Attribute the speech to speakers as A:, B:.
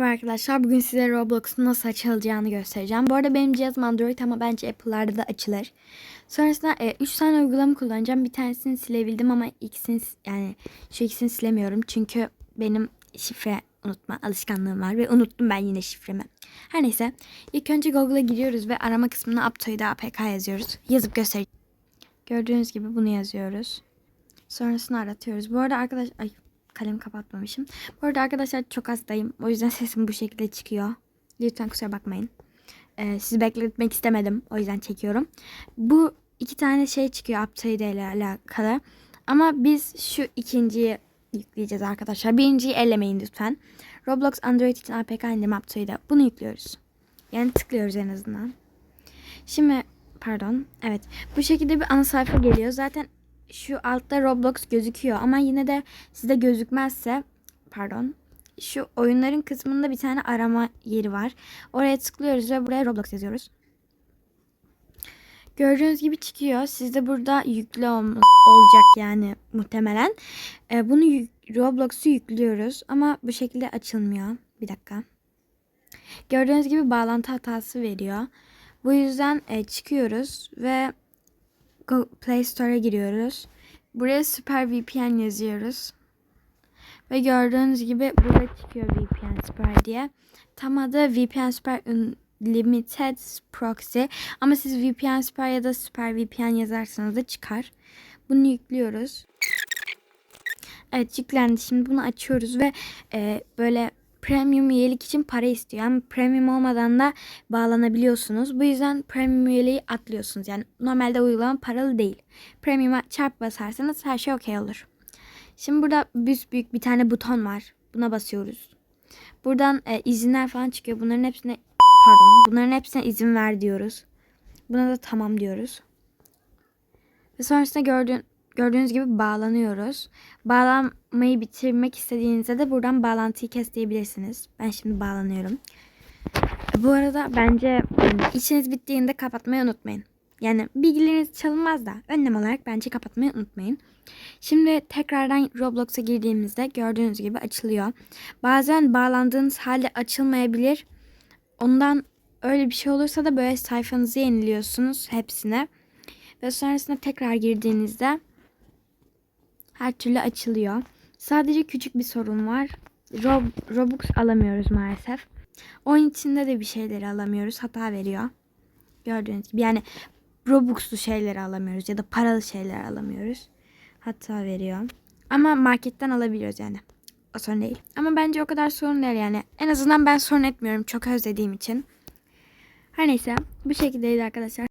A: Merhaba arkadaşlar bugün size Roblox'un nasıl açılacağını göstereceğim. Bu arada benim cihazım Android ama bence Apple'larda da açılır. Sonrasında 3 tane uygulama kullanacağım. Bir tanesini silebildim ama ikisini yani şu ikisini silemiyorum. Çünkü benim şifre unutma alışkanlığım var ve unuttum ben yine şifremi. Her neyse ilk önce Google'a giriyoruz ve arama kısmına Aptoide APK yazıyoruz. Yazıp göstereceğim. Gördüğünüz gibi bunu yazıyoruz. Sonrasını aratıyoruz. Bu arada arkadaş ay kalemi kapatmamışım. Bu arada arkadaşlar çok hastayım. O yüzden sesim bu şekilde çıkıyor. Lütfen kusura bakmayın. Ee, sizi bekletmek istemedim. O yüzden çekiyorum. Bu iki tane şey çıkıyor Aptoide ile alakalı. Ama biz şu ikinciyi yükleyeceğiz arkadaşlar. Birinciyi ellemeyin lütfen. Roblox Android için APK indirme Aptoide. Bunu yüklüyoruz. Yani tıklıyoruz en azından. Şimdi pardon. Evet. Bu şekilde bir ana sayfa geliyor. Zaten şu altta Roblox gözüküyor ama yine de size gözükmezse pardon şu oyunların kısmında bir tane arama yeri var. Oraya tıklıyoruz ve buraya Roblox yazıyoruz. Gördüğünüz gibi çıkıyor. Sizde burada yüklü olacak yani muhtemelen. Ee, bunu Roblox'u yüklüyoruz ama bu şekilde açılmıyor. Bir dakika. Gördüğünüz gibi bağlantı hatası veriyor. Bu yüzden e, çıkıyoruz ve Play Store'a giriyoruz. Buraya Super VPN yazıyoruz. Ve gördüğünüz gibi burada çıkıyor VPN Super diye. Tam adı VPN Super Unlimited Proxy. Ama siz VPN Super ya da Super VPN yazarsanız da çıkar. Bunu yüklüyoruz. Evet yüklendi. Şimdi bunu açıyoruz ve e, böyle premium üyelik için para istiyor. Ama premium olmadan da bağlanabiliyorsunuz. Bu yüzden premium üyeliği atlıyorsunuz. Yani normalde uygulama paralı değil. Premium'a çarp basarsanız her şey okey olur. Şimdi burada büyük bir tane buton var. Buna basıyoruz. Buradan e, izinler falan çıkıyor. Bunların hepsine pardon. Bunların hepsine izin ver diyoruz. Buna da tamam diyoruz. Ve sonrasında gördüğün, gördüğünüz gibi bağlanıyoruz. Bağlanmayı bitirmek istediğinizde de buradan bağlantıyı kes diyebilirsiniz. Ben şimdi bağlanıyorum. Bu arada bence işiniz bittiğinde kapatmayı unutmayın. Yani bilgileriniz çalınmaz da önlem olarak bence kapatmayı unutmayın. Şimdi tekrardan Roblox'a girdiğimizde gördüğünüz gibi açılıyor. Bazen bağlandığınız halde açılmayabilir. Ondan öyle bir şey olursa da böyle sayfanızı yeniliyorsunuz hepsine. Ve sonrasında tekrar girdiğinizde her türlü açılıyor. Sadece küçük bir sorun var. Rob, Robux alamıyoruz maalesef. Oyun içinde de bir şeyleri alamıyoruz. Hata veriyor. Gördüğünüz gibi yani Robux'lu şeyleri alamıyoruz ya da paralı şeyler alamıyoruz. Hata veriyor. Ama marketten alabiliyoruz yani. O sorun değil. Ama bence o kadar sorun değil yani. En azından ben sorun etmiyorum çok özlediğim için. Her neyse bu şekildeydi arkadaşlar.